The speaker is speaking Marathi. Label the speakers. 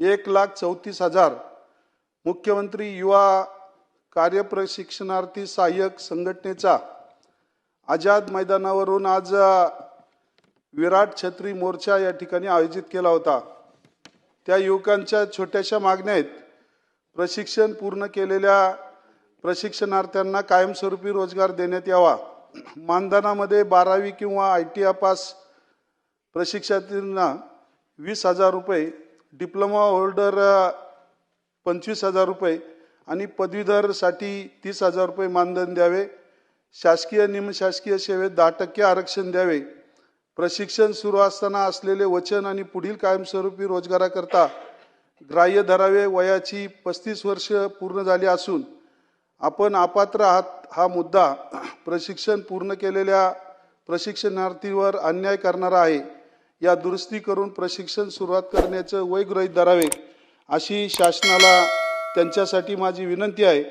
Speaker 1: एक लाख चौतीस हजार मुख्यमंत्री युवा कार्यप्रशिक्षणार्थी सहाय्यक संघटनेचा आझाद मैदानावरून आज विराट छत्री मोर्चा या ठिकाणी आयोजित केला होता. त्या युवकांच्या छोट्याशा मागण्या आहेत. प्रशिक्षण पूर्ण केलेल्या प्रशिक्षणार्थ्यांना कायमस्वरूपी रोजगार देण्यात यावा. मानधनामध्ये बारावी किंवा आय टी आय पास प्रशिक्षणार्थींना वीस हजार रुपये डिप्लोमा होल्डर पंचवीस हजार रुपये आणि पदवीधरसाठी तीस हजार रुपये मानधन द्यावे. शासकीय निमशासकीय सेवेत दहा टक्के आरक्षण द्यावे. प्रशिक्षण सुरू असताना असलेले वचन आणि पुढील कायमस्वरूपी रोजगाराकरता ग्राह्य धरावे वयाची पस्तीस वर्ष पूर्ण झाली असून आपण अपात्र आहात हा मुद्दा प्रशिक्षण पूर्ण केलेल्या प्रशिक्षणार्थीवर अन्याय करणारा आहे. या दुरुस्ती करून प्रशिक्षण सुरुवात करण्याचं वय गृहित धरावे अशी शासनाला त्यांच्यासाठी माझी विनंती आहे.